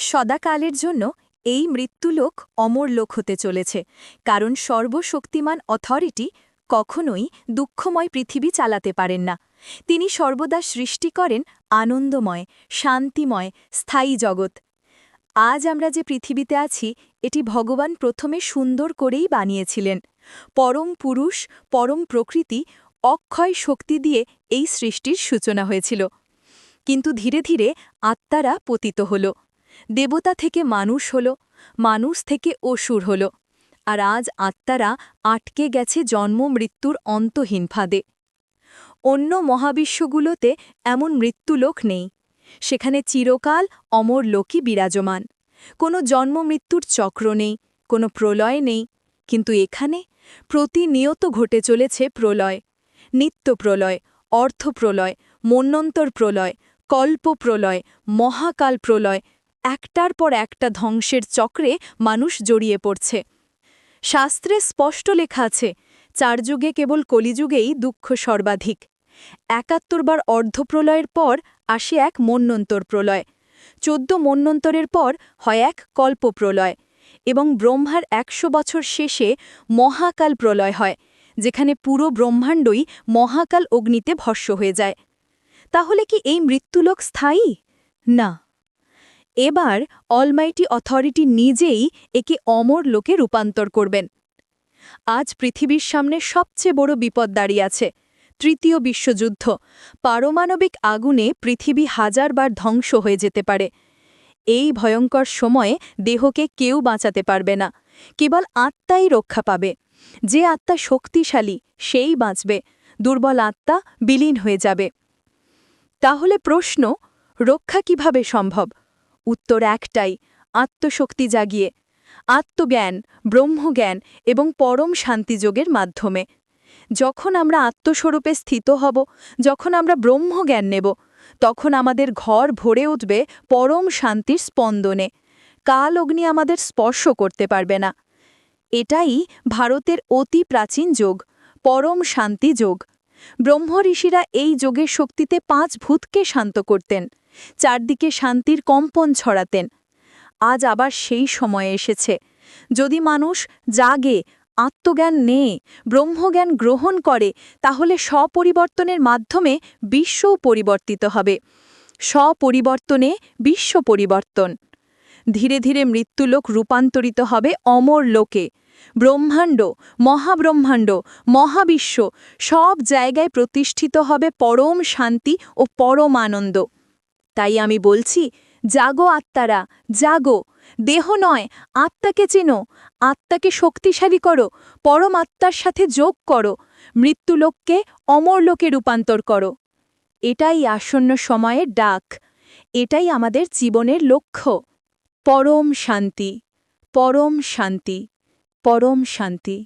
সদাকালের জন্য এই মৃত্যুলোক অমর লোক হতে চলেছে, কারণ সর্বশক্তিমান অথরিটি কখনোই দুঃখময় পৃথিবী চালাতে পারেন না। তিনি সর্বদা সৃষ্টি করেন আনন্দময়, শান্তিময়, স্থায়ী জগৎ। আজ আমরা যে পৃথিবীতে আছি, এটি ভগবান প্রথমে সুন্দর করেই বানিয়েছিলেন। পরম পুরুষ, পরম প্রকৃতি অক্ষয় শক্তি দিয়ে এই সৃষ্টির সূচনা হয়েছিল। কিন্তু ধীরে ধীরে আত্মারা পতিত হল। দেবতা থেকে মানুষ হল, মানুষ থেকে অসুর হল। আর আজ আত্মারা আটকে গেছে জন্ম মৃত্যুর অন্তহীন ফাঁদে। অন্য মহাবিশ্বগুলোতে এমন মৃত্যুলোক নেই। সেখানে চিরকাল অমর লোকই বিরাজমান। কোনো জন্ম মৃত্যুর চক্র নেই, কোনো প্রলয় নেই। কিন্তু এখানে প্রতিনিয়ত ঘটে চলেছে প্রলয়। নিত্য প্রলয়, অর্থ প্রলয় মন্বন্তর প্রলয়, কল্প প্রলয়, মহাকাল প্রলয় একটার পর একটা ধ্বংসের চক্রে মানুষ জড়িয়ে পড়ছে। শাস্ত্রে স্পষ্ট লেখা আছে চারযুগে কেবল কলিযুগেই দুঃখ সর্বাধিক। একাত্তরবার অর্ধপ্রলয়ের পর আসে এক মন্বন্তর প্রলয়। চোদ্দ মন্বন্তরের পর হয় এক কল্প প্রলয় এবং ব্রহ্মার একশো বছর শেষে মহাকাল প্রলয় হয়, যেখানে পুরো ব্রহ্মাণ্ডই মহাকাল অগ্নিতে ভস্য হয়ে যায়। তাহলে কি এই মৃত্যুলোক স্থায়ী? না। এবার অলমাইটি অথরিটি নিজেই একে অমর লোকে রূপান্তর করবেন। আজ পৃথিবীর সামনে সবচেয়ে বড় বিপদ দাঁড়িয়ে আছে, তৃতীয় বিশ্বযুদ্ধ। পারমাণবিক আগুনে পৃথিবী হাজারবার ধ্বংস হয়ে যেতে পারে। এই ভয়ঙ্কর সময়ে দেহকে কেউ বাঁচাতে পারবে না, কেবল আত্মাই রক্ষা পাবে। যে আত্মা শক্তিশালী, সেই বাঁচবে। দুর্বল আত্মা বিলীন হয়ে যাবে। তাহলে প্রশ্ন, রক্ষা কীভাবে সম্ভব? উত্তর একটাই, আত্মশক্তি জাগিয়ে। আত্মজ্ঞান, ব্রহ্মজ্ঞান এবং পরম শান্তিযোগের মাধ্যমে। যখন আমরা আত্মস্বরূপে স্থিত হব, যখন আমরা ব্রহ্মজ্ঞান নেব, তখন আমাদের ঘর ভরে উঠবে পরম শান্তির স্পন্দনে। কাল অগ্নি আমাদের স্পর্শ করতে পারবে না। এটাই ভারতের অতি প্রাচীন যোগ, পরম শান্তি যোগ। ব্রহ্ম ঋষিরা এই যোগের শক্তিতে পাঁচ ভূতকে শান্ত করতেন, চারদিকে শান্তির কম্পন ছড়াতেন। আজ আবার সেই সময় এসেছে। যদি মানুষ জাগে, আত্মজ্ঞান নেয় ব্রহ্মজ্ঞান গ্রহণ করে, তাহলে স্বপরিবর্তনের মাধ্যমে বিশ্বও পরিবর্তিত হবে। স্বপরিবর্তনে বিশ্ব পরিবর্তন। ধীরে ধীরে মৃত্যুলোক রূপান্তরিত হবে অমর লোকে। ব্রহ্মাণ্ড, মহাব্রহ্মাণ্ড, মহাবিশ্ব সব জায়গায় প্রতিষ্ঠিত হবে পরম শান্তি ও পরম আনন্দ। তাই আমি বলছি, জাগো আত্মারা, জাগো। দেহ নয়, আত্মাকে চেনো। আত্মাকে শক্তিশালী করো, পরম আত্মার সাথে যোগ করো। মৃত্যুলোককে অমরলোকে রূপান্তর করো। এটাই আসন্ন সময়ের ডাক। এটাই আমাদের জীবনের লক্ষ্য। পরম শান্তি পরম শান্তি। পরম শান্তি।